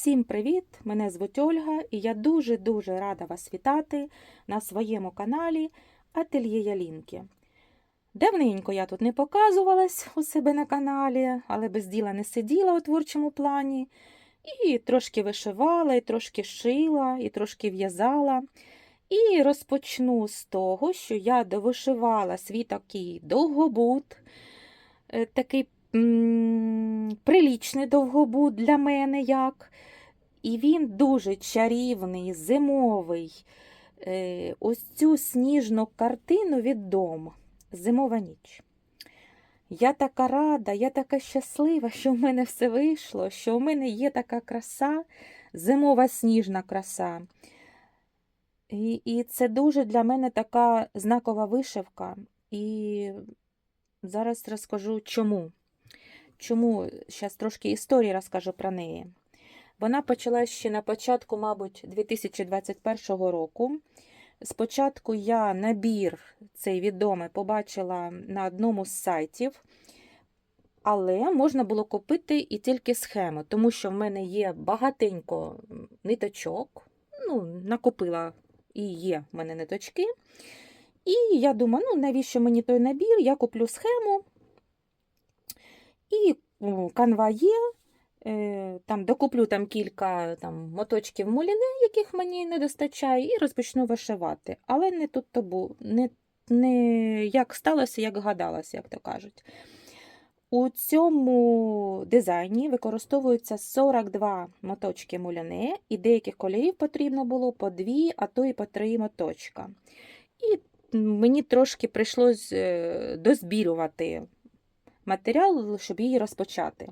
Всім привіт! Мене звуть Ольга, і я дуже-дуже рада вас вітати на своєму каналі Ательє Ялінки. Давненько я тут не показувалась у себе на каналі, але без діла не сиділа у творчому плані. І трошки вишивала, і трошки шила, і трошки в'язала. І розпочну з того, що я довишивала свій такий довгобут, е, такий прилічний довгобут для мене як. І він дуже чарівний, зимовий. Е, Ось цю сніжну картину від дому. Зимова ніч. Я така рада, я така щаслива, що в мене все вийшло, що в мене є така краса, зимова сніжна краса. І, і це дуже для мене така знакова вишивка. І зараз розкажу чому. Чому? Зараз трошки історії розкажу про неї. Вона почалась ще на початку, мабуть, 2021 року. Спочатку я набір цей відомий побачила на одному з сайтів, але можна було купити і тільки схему, тому що в мене є багатенько ниточок. Ну, накупила і є в мене ниточки. І я думаю, ну навіщо мені той набір? Я куплю схему. І канва є. Е, Там докуплю там кілька там, моточків муліне, яких мені не достачає, і розпочну вишивати. Але не тут то був, не, не як сталося, як гадалося, як то кажуть. У цьому дизайні використовуються 42 моточки муляне, і деяких кольорів потрібно було по 2, а то і по 3 моточка. І мені трошки прийшлось е, дозбірювати матеріал, щоб її розпочати.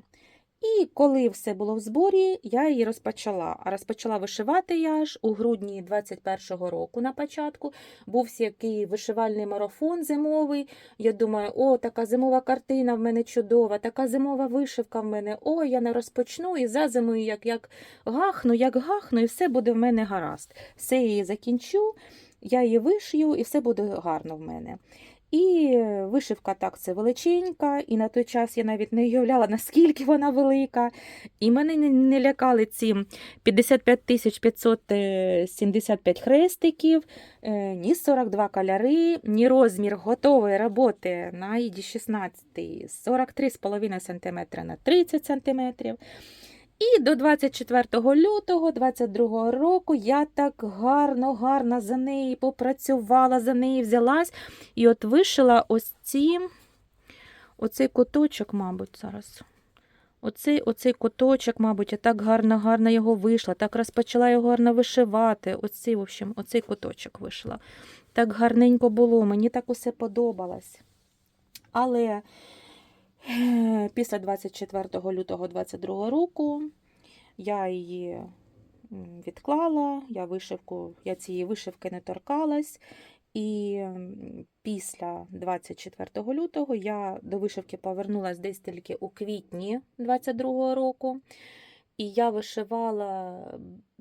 І коли все було в зборі, я її розпочала. А розпочала вишивати я ж у грудні 21-го року на початку. Був який вишивальний марафон зимовий. Я думаю, о, така зимова картина в мене чудова, така зимова вишивка в мене. О, я не розпочну і за зимою як, як гахну, як гахну, і все буде в мене гаразд. Все її закінчу, я її вишию, і все буде гарно в мене. І вишивка так це величенька, і на той час я навіть не уявляла, наскільки вона велика. І мене не, лякали ці 55 575 хрестиків, е, ні 42 кольори, ні розмір готової роботи на іді 16 43,5 см на 30 см. І до 24 лютого 22 року я так гарно, гарно за неї попрацювала, за неї взялась. І от вишила ось ці, оцей куточок, мабуть, зараз. Оцей оцей куточок, мабуть, я так гарно гарно його вийшла, так розпочала його гарно вишивати. Оцей, в общем, оцей куточок вишила. Так гарненько було, мені так усе подобалось. Але Після 24 лютого 22 року я її відклала, я вишивку, я цієї вишивки не торкалась. І після 24 лютого я до вишивки повернулася десь тільки у квітні 22 року. І я вишивала,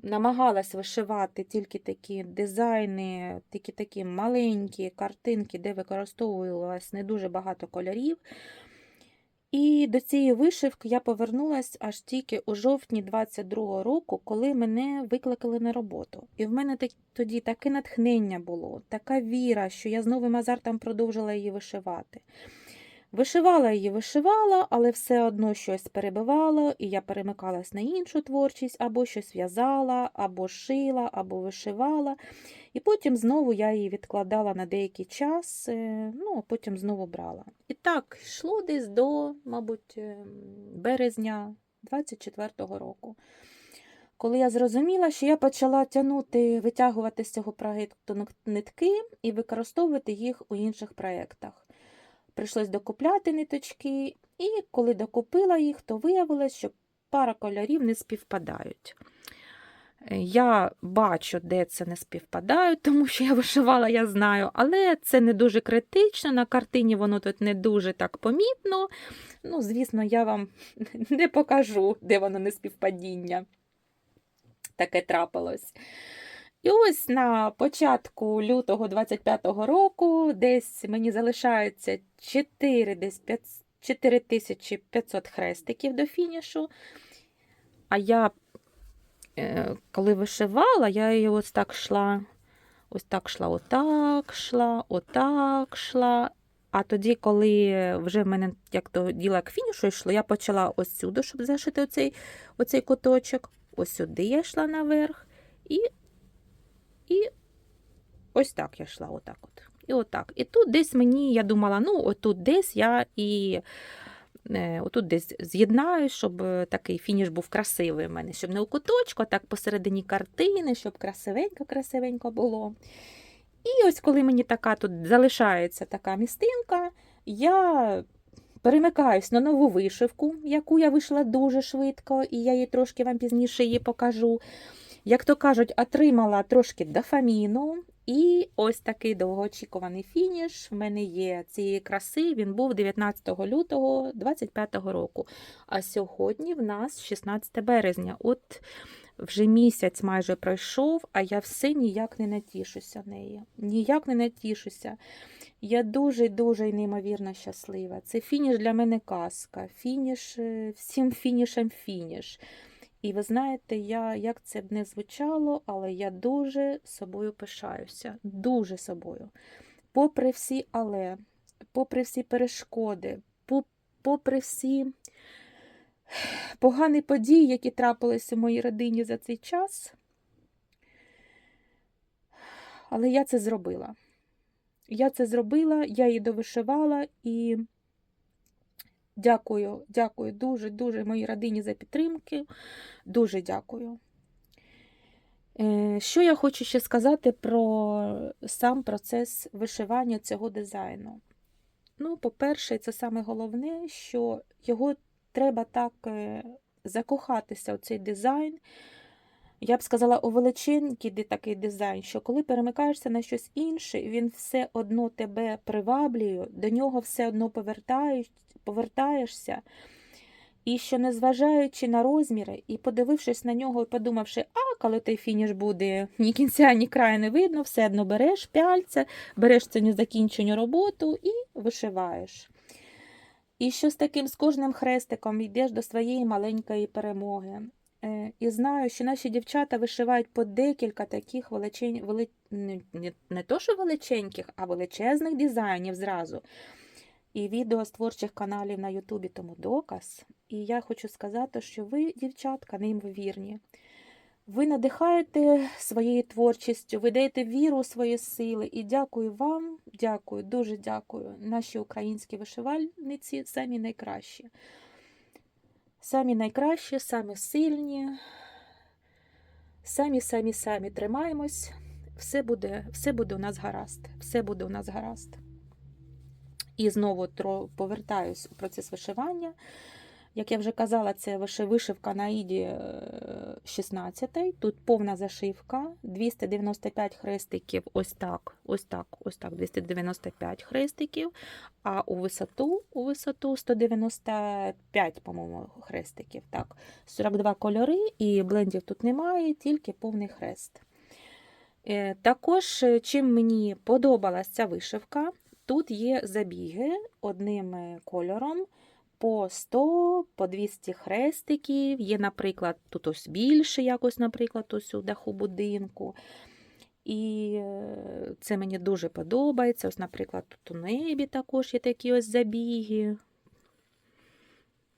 намагалась вишивати тільки такі дизайни, тільки такі маленькі картинки, де використовувалось не дуже багато кольорів. І до цієї вишивки я повернулася аж тільки у жовтні 22-го року, коли мене викликали на роботу. І в мене тоді таке натхнення було, така віра, що я з новим азартом продовжила її вишивати. Вишивала її, вишивала, але все одно щось перебивало, і я перемикалась на іншу творчість, або щось в'язала, або шила, або вишивала. І потім знову я її відкладала на деякий час, е, ну, а потім знову брала. І так, йшло десь до, мабуть, е, березня 24-го року. Коли я зрозуміла, що я почала тягнути, витягувати з цього проєкту нитки і використовувати їх у інших проєктах. Прийшлось докупляти ниточки, і коли докупила їх, то виявилось, що пара кольорів не співпадають. Я бачу, де це не співпадають, тому що я вишивала, я знаю, але це не дуже критично. На картині воно тут не дуже так помітно. Ну, звісно, я вам не покажу, де воно не співпадіння. Таке трапилось. І ось на початку лютого 25-го року десь мені залишається 4 десь 5, 4500 хрестиків до фінішу. А я е, коли вишивала, я її ось так йшла, ось так йшла, отак йшла, отак йшла. А тоді, коли вже в мене як то діло к фінішу йшло, я почала ось сюди, щоб зашити оцей, оцей куточок. Ось сюди я йшла наверх. І, і ось так я йшла, отак от. І отак. І тут десь мені, я думала, ну, отут десь я і е, отут десь з'єднаю, щоб е, такий фініш був красивий в мене, щоб не у куточку, а так посередині картини, щоб красивенько-красивенько було. І ось коли мені така тут залишається така містинка, я перемикаюсь на нову вишивку, яку я вийшла дуже швидко, і я її трошки вам пізніше її покажу. Як то кажуть, отримала трошки дофаміну. І ось такий довгоочікуваний фініш в мене є цієї краси. Він був 19 лютого 2025 року. А сьогодні в нас 16 березня. От вже місяць майже пройшов, а я все ніяк не натішуся нею. Ніяк не натішуся. Я дуже-дуже неймовірно щаслива. Це фініш для мене казка. Фініш, е, всім фінішем фініш. І ви знаєте, я, як це б не звучало, але я дуже собою пишаюся, дуже собою. Попри всі але, попри всі перешкоди, попри всі погані події, які трапились у моїй родині за цей час. Але я це зробила. Я це зробила, я її довишивала і дякую, дякую дуже, дуже моїй родині за підтримки. Дуже дякую. Е, Що я хочу ще сказати про сам процес вишивання цього дизайну? Ну, по-перше, це саме головне, що його треба так е, закохатися у цей дизайн. Я б сказала, у величенький ди- такий дизайн, що коли перемикаєшся на щось інше, він все одно тебе приваблює, до нього все одно повертаєш, повертаєшся. І що, незважаючи на розміри, і подивившись на нього і подумавши, а коли той фініш буде, ні кінця, ні краю не видно, все одно береш пяльця, береш цю незакінчену роботу і вишиваєш. І що з таким з кожним хрестиком йдеш до своєї маленької перемоги. Е, І знаю, що наші дівчата вишивають по декілька таких величень, вели... не, то, що величеньких, а величезних дизайнів зразу. І відео з творчих каналів на Ютубі тому доказ. І я хочу сказати, що ви, дівчатка, неймовірні. Ви надихаєте своєю творчістю, ви даєте віру у свої сили. І дякую вам, дякую, дуже дякую. Наші українські вишивальниці самі найкращі. Самі найкращі, самі сильні. Самі, самі, самі тримаємось. Все буде, все буде у нас гаразд. Все буде у нас гаразд. І знову повертаюсь у процес вишивання. Як я вже казала, це вишивка на іді 16. Тут повна зашивка, 295 хрестиків, ось так, ось так, ось так, 295 хрестиків. А у висоту, у висоту 195, по-моєму, хрестиків. Так, 42 кольори, і блендів тут немає, тільки повний хрест. Е, Також, е, чим мені подобалася ця вишивка, тут є забіги одним е, кольором по 100, по 200 хрестиків. Є, наприклад, тут ось більше, якось, наприклад, ось у даху будинку. І е, це мені дуже подобається. Ось, наприклад, тут у небі також є такі ось забіги.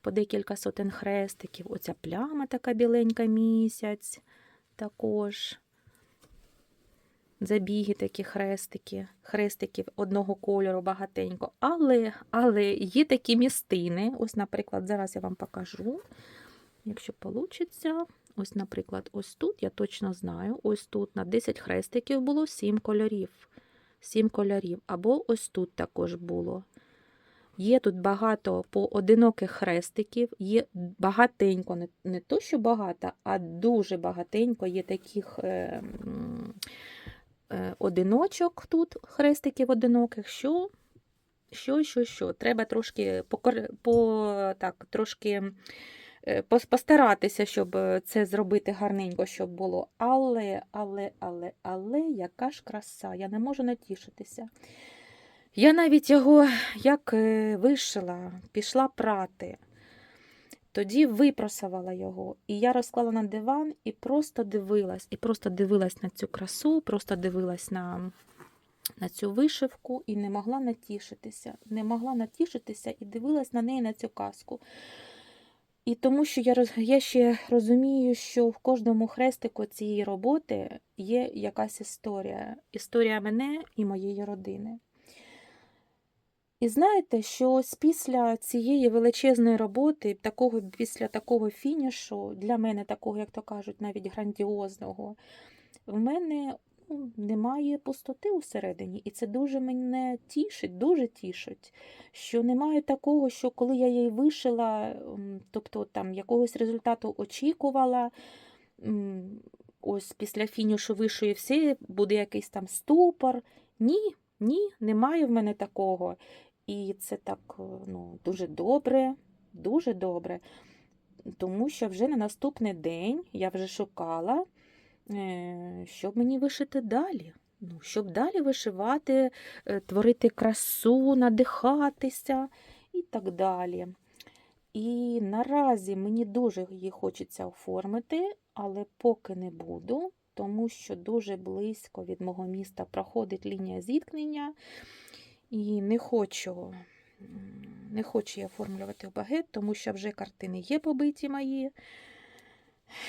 По декілька сотень хрестиків. Оця пляма така біленька місяць також. Забіги такі хрестики, хрестиків одного кольору багатенько. Але, але є такі містини. Ось, наприклад, зараз я вам покажу. Якщо вийде. Ось, наприклад, ось тут, я точно знаю, ось тут на 10 хрестиків було 7 кольорів. 7 кольорів. Або ось тут також було. Є тут багато поодиноких хрестиків, є багатенько, не, то, що багато, а дуже багатенько є таких е, е, одиночок тут, хрестиків одиноких, що, що, що, що. Треба трошки покор... по, так, трошки е, постаратися, щоб е, це зробити гарненько, щоб було. Але, але, але, але, яка ж краса, я не можу натішитися. Я навіть його як е, вишила, пішла прати. Тоді випросувала його, і я розклала на диван і просто дивилась, і просто дивилась на цю красу, просто дивилась на, на цю вишивку і не могла натішитися. Не могла натішитися і дивилась на неї на цю казку. І тому що я, роз- я ще розумію, що в кожному хрестику цієї роботи є якась історія. Історія мене і моєї родини. І знаєте, що ось після цієї величезної роботи, такого, після такого фінішу, для мене такого, як то кажуть, навіть грандіозного, в мене ну, немає пустоти усередині. І це дуже мене тішить, дуже тішить, що немає такого, що коли я її вишила, тобто там якогось результату очікувала, ось після фінішу вишую все, буде якийсь там ступор. Ні, ні, немає в мене такого. І це так е, ну, дуже добре, дуже добре. Тому що вже на наступний день я вже шукала, е, щоб мені вишити далі. Ну, щоб далі вишивати, е, творити красу, надихатися і так далі. І наразі мені дуже її хочеться оформити, але поки не буду, тому що дуже близько від мого міста проходить лінія зіткнення. І не хочу, не хочу я оформлювати багет, тому що вже картини є побиті мої,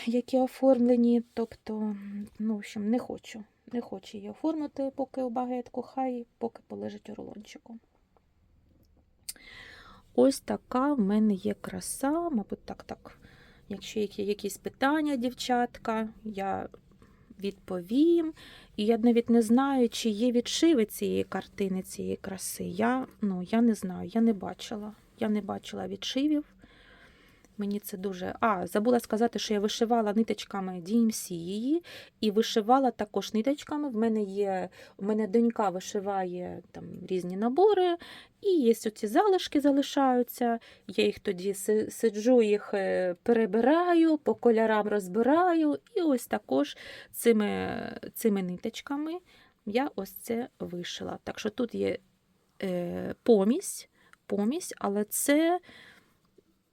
які оформлені. Тобто, ну, в общем, не хочу. Не хочу її оформити поки у багетку, хай поки полежить у рулончику. Ось така в мене є краса, мабуть, так, так. Якщо є якісь питання, дівчатка, я відповім. І я навіть не знаю, чи є відшиви цієї картини, цієї краси. Я, ну, я не знаю, я не бачила. Я не бачила відшивів. Мені це дуже. А, забула сказати, що я вишивала ниточками DMC її, і вишивала також ниточками. В мене є, у мене донька вишиває там різні набори, і є оці залишки залишаються. Я їх тоді сиджу, їх е, перебираю, по кольорам розбираю, і ось також цими, цими ниточками я ось це вишила. Так що тут є е, помість, помість, але це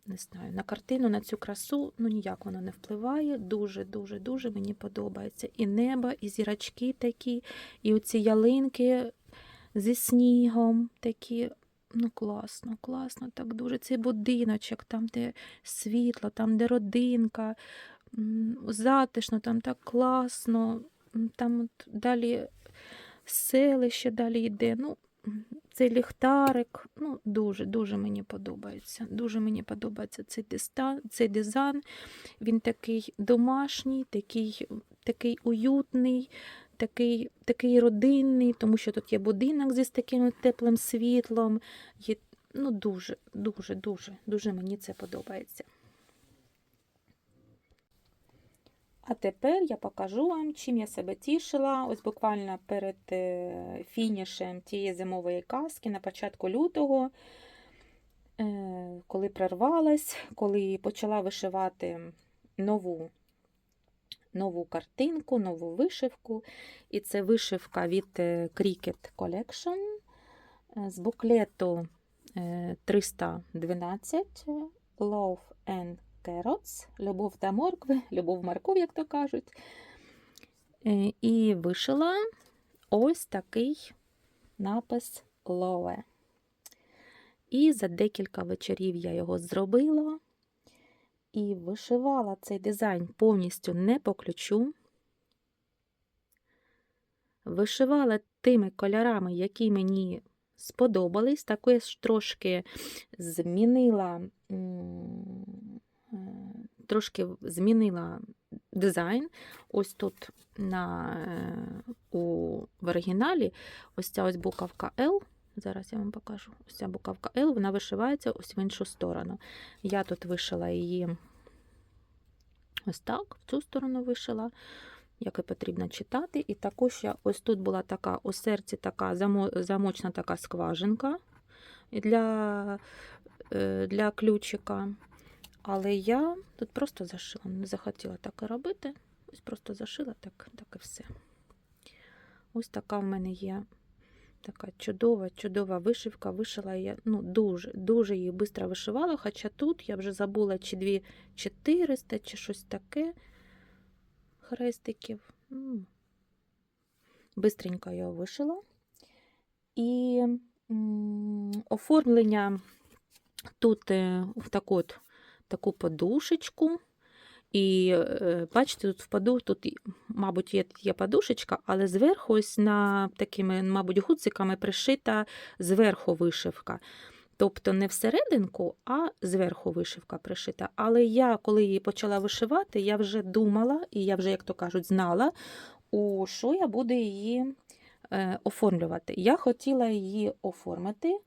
не знаю, на картину, на цю красу, ну ніяк воно не впливає. Дуже, дуже, мені подобається. І небо, і зірочки такі, і оці ялинки зі снігом такі. Ну, класно, класно, так дуже. Цей будиночок, там, де світло, там, де родинка, затишно, там так класно. Там от далі селище далі йде. Ну, цей ліхтарик, ну, дуже, дуже мені подобається. Дуже мені подобається цей, диста, цей дизайн. Він такий домашній, такий, такий уютний, такий, такий родинний, тому що тут є будинок зі таким теплим світлом. Є, ну, дуже, дуже, дуже, дуже мені це подобається. А тепер я покажу вам, чим я себе тішила. Ось буквально перед е, фінішем тієї зимової казки на початку лютого, е, коли прорвалась, коли почала вишивати нову, нову картинку, нову вишивку. І це вишивка від е, Cricut Collection з буклету е, 312 Love and Carrots, любов та моркви, любов морков, як то кажуть. Е, І вишила ось такий напис Лове. І за декілька вечорів я його зробила і вишивала цей дизайн повністю не по ключу. Вишивала тими кольорами, які мені сподобались. Також трошки змінила м, е, трошки змінила дизайн. Ось тут на, е, у, в оригіналі ось ця ось буковка L. Зараз я вам покажу. Ось ця буковка L, вона вишивається ось в іншу сторону. Я тут вишила її ось так, в цю сторону вишила, як і потрібно читати. І також я ось тут була така у серці така замочна така скважинка для, е, для ключика. Але я тут просто зашила, не захотіла так і робити. Ось просто зашила так, так і все. Ось така в мене є Така чудова, чудова вишивка. Вишила я ну, дуже, дуже її швидко вишивала, хоча тут я вже забула, чи 2400, чи щось таке хрестиків. Бистренько я вишила. І оформлення тут е, в таку, от, таку подушечку. І е, бачите, тут впаду, тут, мабуть, є, є подушечка, але зверху ось на такими, мабуть, гудзиками пришита зверху вишивка. Тобто не всерединку, а зверху вишивка пришита. Але я, коли її почала вишивати, я вже думала, і я вже, як то кажуть, знала, у що я буду її е, оформлювати. Я хотіла її оформити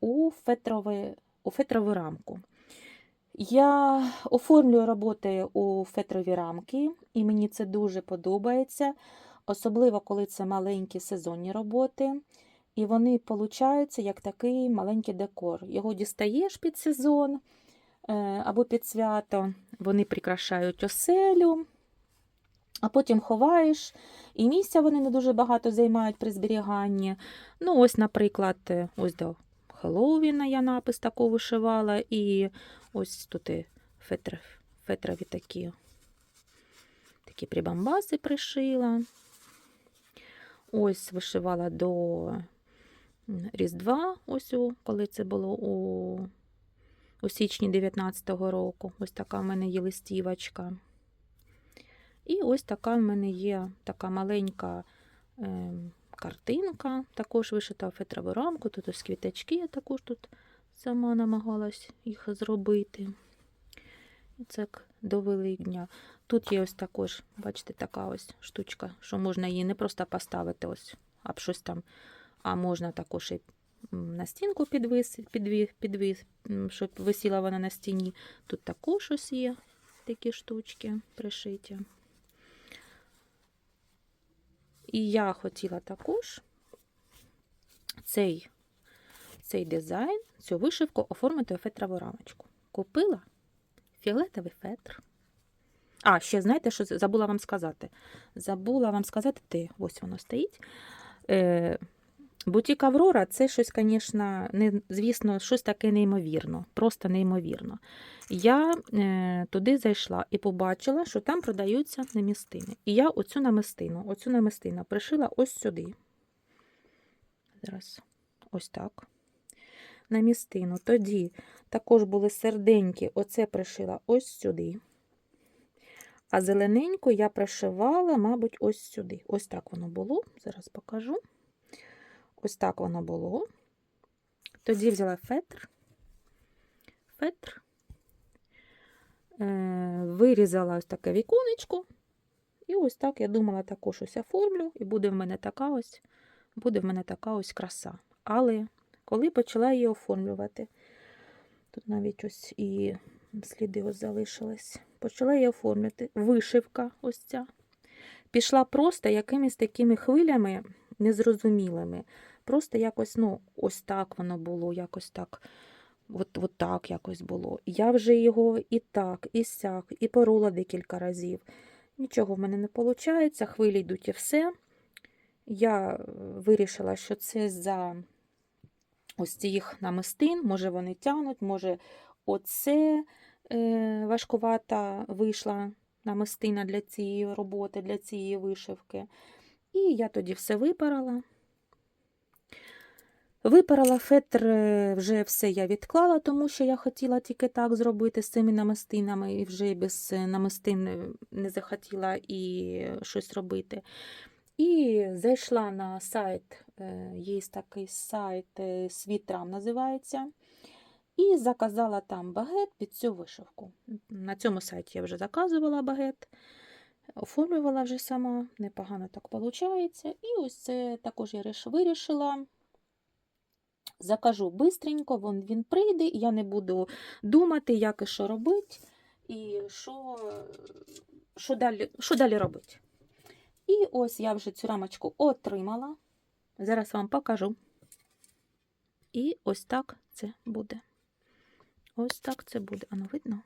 у, фетрове, у фетрову рамку. Я оформлюю роботи у фетрові рамки, і мені це дуже подобається, особливо коли це маленькі сезонні роботи. І вони получаються як такий маленький декор. Його дістаєш під сезон е, або під свято, вони прикрашають оселю, а потім ховаєш. І місця вони не дуже багато займають при зберіганні. Ну, ось, наприклад, е, ось до Хеллоуіна я напис таку вишивала, і ось тут і фетр, фетрові такі, такі прибамбаси пришила. Ось вишивала до Різдва, ось коли це було у, у січні 19-го року. Ось така в мене є листівочка. І ось така в мене є така маленька е, картинка, також вишита в фетрову рамку. Тут ось квіточки, я також тут сама намагалась їх зробити. Це до Великдня. Тут є ось також, бачите, така ось штучка, що можна її не просто поставити ось, а щось там, а можна також і на стінку підвис, підві, підвіс, м, щоб висіла вона на стіні. Тут також ось є такі штучки пришиті. І я хотіла також цей, цей дизайн, цю вишивку оформити у фетрову рамочку. Купила фіолетовий фетр. А, ще знаєте, що забула вам сказати? Забула вам сказати, де ось воно стоїть. Е, Бутік Аврора це щось, звісно, не, звісно, щось таке неймовірно, просто неймовірно. Я е, туди зайшла і побачила, що там продаються намістини. І я оцю намистину, оцю намистину пришила ось сюди. Зараз, ось так. Намістину. Тоді також були серденькі, оце пришила ось сюди. А зелененьку я пришивала, мабуть, ось сюди. Ось так воно було. Зараз покажу. Ось так воно було. Тоді взяла фетр, фетр, е, вирізала ось таке віконечко. І ось так я думала, також ось оформлю, і буде в мене така ось, буде в мене така ось краса. Але коли почала її оформлювати, тут навіть ось і сліди ось залишились, почала її оформлювати. Вишивка ось ця. Пішла просто якимись такими хвилями незрозумілими. Просто якось, ну, ось так воно було, якось так, от, от так якось було. Я вже його і так, і сяк, і порола декілька разів. Нічого в мене не виходить, хвилі йдуть і все. Я е, вирішила, що це за ось цих намистин, може вони тянуть, може оце е, важкувата вийшла намистина для цієї роботи, для цієї вишивки. І я тоді все випарала. Випарала фетр, е, вже все я відклала, тому що я хотіла тільки так зробити з цими намистинами, і вже без е, намистин е, не захотіла і щось робити. І зайшла на сайт, є такий сайт Світрам називається. І заказала там багет під цю вишивку. На цьому сайті я вже заказувала багет, оформлювала вже сама, непогано так виходить. І ось це також я вирішила. Закажу бистренько, він, він прийде, і я не буду думати, як і що робити, і що, що, далі, що далі робити. І ось я вже цю рамочку отримала. Зараз вам покажу. І ось так це буде. Ось так це буде. Ано видно?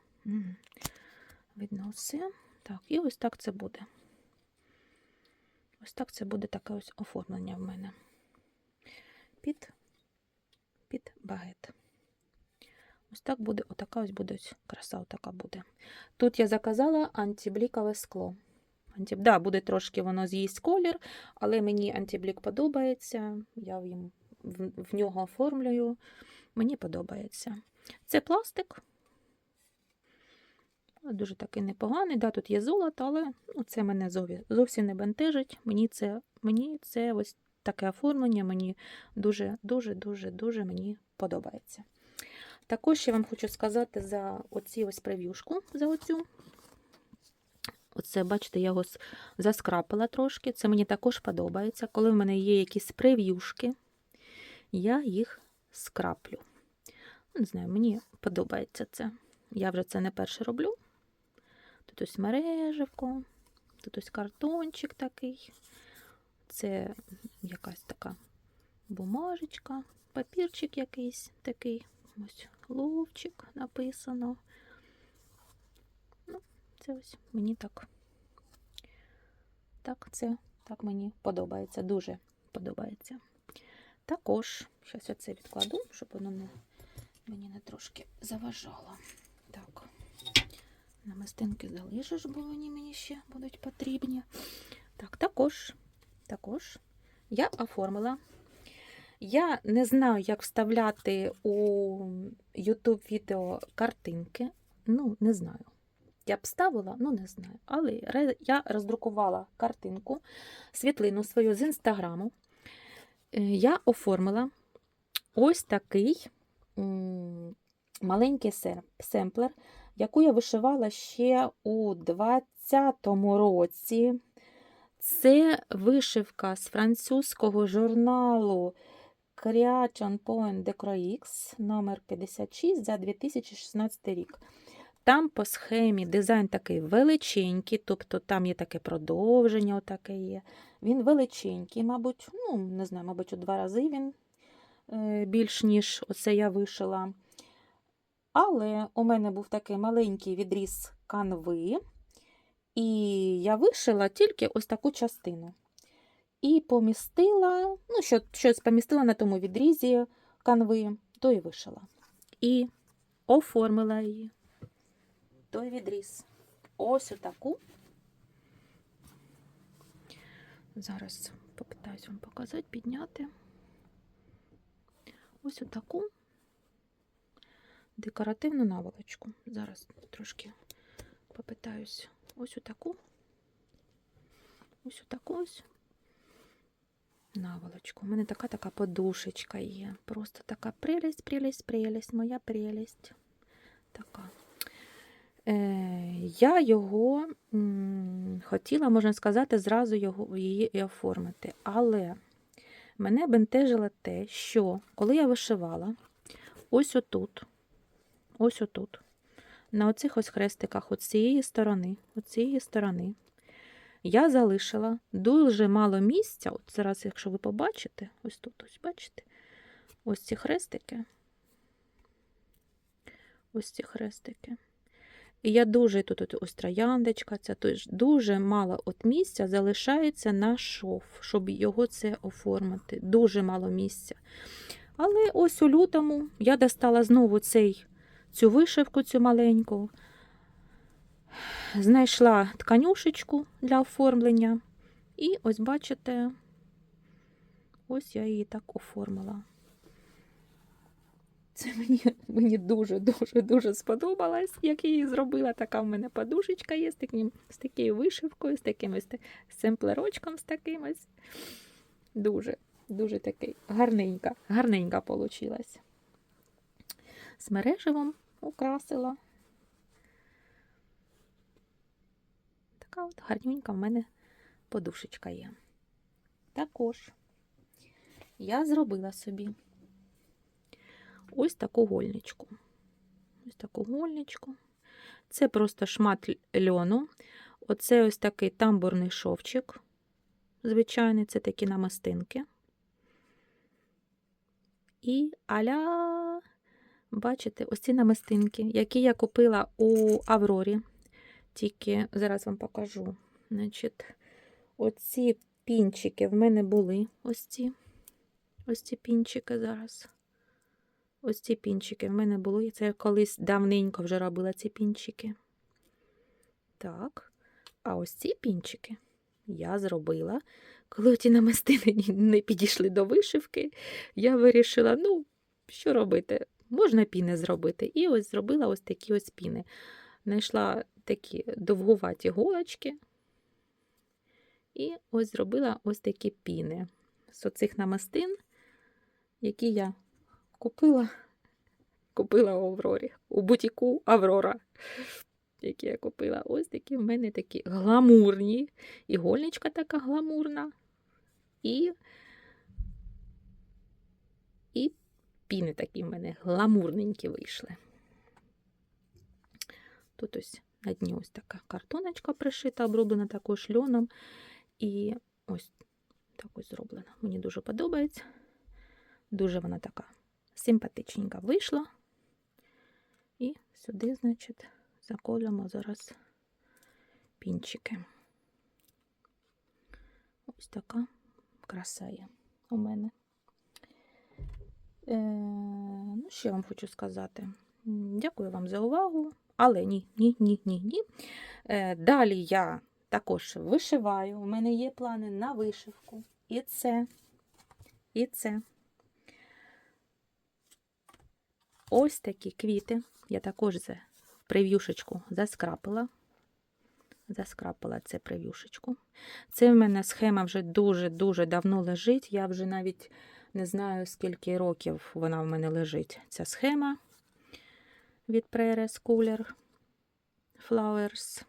Видно все. Так, і ось так це буде. Ось так це буде таке ось оформлення в мене. під багет. Ось так буде, отака ось буде краса, отака буде. Тут я заказала антиблікове скло. Анті... Да, буде трошки воно з'їсть колір, але мені антиблік подобається. Я їм, в нього оформлюю. Мені подобається. Це пластик. Дуже такий непоганий. Да, тут є золото, але ну, це мене зовсім не бентежить. Мені це, мені це ось таке оформлення мені дуже, дуже, дуже, дуже мені подобається. Також я вам хочу сказати за оці ось прев'юшку, за оцю. Оце, бачите, я його заскрапила трошки. Це мені також подобається. Коли в мене є якісь прев'юшки, я їх скраплю. Не знаю, мені подобається це. Я вже це не перше роблю. Тут ось мережевко, тут ось картончик такий. Це якась така бумажечка, папірчик якийсь такий. Ось ловчик написано. Ну, це ось мені так. Так, це так мені подобається, дуже подобається. Також, зараз я це відкладу, щоб воно не, мені не трошки заважало. Так, намистинки залишиш, бо вони мені ще будуть потрібні. Так, також, також я оформила. Я не знаю, як вставляти у YouTube відео картинки. Ну, не знаю. Я б ставила, ну не знаю. Але я роздрукувала картинку, світлину свою з інстаграму. Е, Я оформила ось такий маленький семплер, яку я вишивала ще у 20-му році. Це вишивка з французького журналу Creation Point de Croix номер 56 за 2016 рік. Там по схемі дизайн такий величенький, тобто там є таке продовження, отаке є. Він величенький, мабуть, ну, не знаю, мабуть, у два рази він е, більш, ніж оце я вишила. Але у мене був такий маленький відріз канви, і я вишила тільки ось таку частину. І помістила, ну, що, щось помістила на тому відрізі канви, то і вишила. І оформила її. Той відріз. Ось отаку. Зараз попитаюсь вам показати, підняти. Ось отаку декоративну наволочку. Зараз трошки попитаюсь. Ось отаку. Ось отаку ось наволочку. У мене така така подушечка є. Просто така прелість, прелість, прелість, моя прелість. Така. Е, я його хотіла, можна сказати, зразу його, її і оформити. Але мене бентежило те, що коли я вишивала, ось отут, ось отут, на оцих ось хрестиках, от цієї сторони, от цієї сторони, я залишила дуже мало місця. От зараз, якщо ви побачите, ось тут, ось бачите, ось ці хрестики. Ось ці хрестики. І я дуже тут от ось трояндочка, це тож дуже мало от місця залишається на шов, щоб його це оформити. Дуже мало місця. Але ось у лютому я достала знову цей, цю вишивку, цю маленьку, знайшла тканюшечку для оформлення. І ось бачите, ось я її так оформила. Це мені, мені дуже, дуже, дуже сподобалось, як її зробила. Така в мене подушечка є з, таким, з такою вишивкою, з таким семплерочком, з таким ось. Дуже, дуже такий гарненька, гарненька получилась. З мереживом украсила. Така от гарненька в мене подушечка є. Також я зробила собі ось таку гольничку. Ось таку гольничку. Це просто шмат льону. Оце ось такий тамбурний шовчик. Звичайний, це такі намистинки. І аля, бачите, ось ці намистинки, які я купила у Аврорі. Тільки зараз вам покажу. Значить, оці пінчики в мене були ось ці. Ось ці пінчики зараз. Ось ці пінчики в мене були. Це я колись давненько вже робила ці пінчики. Так. А ось ці пінчики я зробила. Коли ті намистини не підійшли до вишивки, я вирішила, ну, що робити? Можна піни зробити. І ось зробила ось такі ось піни. Знайшла такі довгуваті голочки. І ось зробила ось такі піни з оцих намистин, які я купила, купила у Аврорі, у бутіку Аврора, які я купила. Ось такі в мене такі гламурні. Ігольничка така гламурна. І, і піни такі в мене гламурненькі вийшли. Тут ось на дні ось така картоночка пришита, оброблена також льоном. І ось так ось зроблена. Мені дуже подобається. Дуже вона така симпатичненька вийшла. І сюди, значить, заколюємо зараз пінчики. Ось така краса є у мене. Е, ну, що я вам хочу сказати? Дякую вам за увагу. Але ні, ні, ні, ні, ні. Е, далі я також вишиваю. У мене є плани на вишивку. І це, і це. Ось такі квіти. Я також за прев'юшечку заскрапила. Заскрапила це прев'юшечку. Це в мене схема вже дуже-дуже давно лежить. Я вже навіть не знаю, скільки років вона в мене лежить. Ця схема від Prairie Cooler Flowers.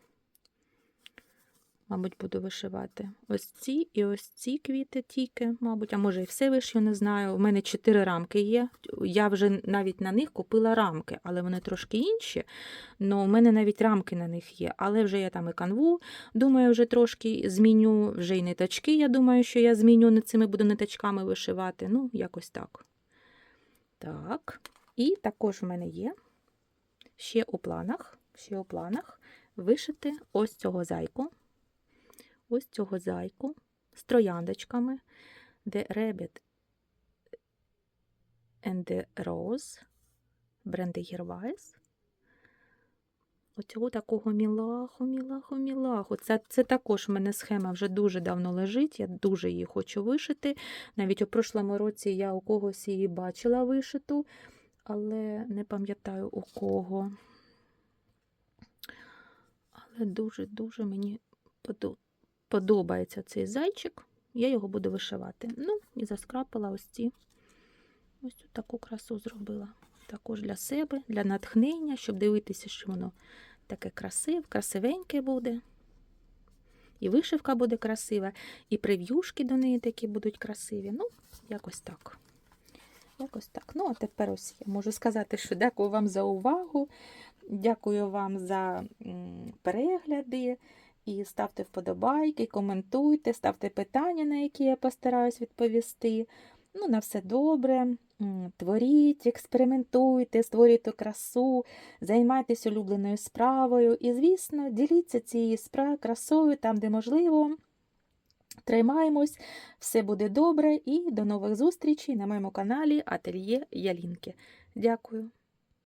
Мабуть, буду вишивати ось ці і ось ці квіти тільки, мабуть, а може і все вишью, не знаю. У мене чотири рамки є. Я вже навіть на них купила рамки, але вони трошки інші. Ну, у мене навіть рамки на них є. Але вже я там і канву, думаю, вже трошки зміню, вже й ниточки. Я думаю, що я зміню не цими буду ниточками вишивати. Ну, якось так. Так. І також в мене є ще у планах, ще у планах вишити ось цього зайку ось цього зайку з трояндочками The Rabbit and the Rose бренди Гірвайс. Оцього такого мілаху, мілаху, мілаху. Це, це також в мене схема вже дуже давно лежить. Я дуже її хочу вишити. Навіть у прошлому році я у когось її бачила вишиту, але не пам'ятаю у кого. Але дуже-дуже мені подобається цей зайчик, я його буду вишивати. Ну, і заскрапила ось ці ось таку красу зробила. Також для себе, для натхнення, щоб дивитися, що воно таке красиве, красивеньке буде. І вишивка буде красива, і прев'юшки до неї такі будуть красиві. Ну, якось так. Якось так. Ну, а тепер ось я можу сказати, що дякую вам за увагу. Дякую вам за перегляди. І ставте вподобайки, коментуйте, ставте питання, на які я постараюсь відповісти. Ну, на все добре. Творіть, експериментуйте, створюйте красу, займайтесь улюбленою справою. І, звісно, діліться цією справою, красою там, де можливо. Тримаємось, все буде добре і до нових зустрічей на моєму каналі Ательє Ялінки. Дякую.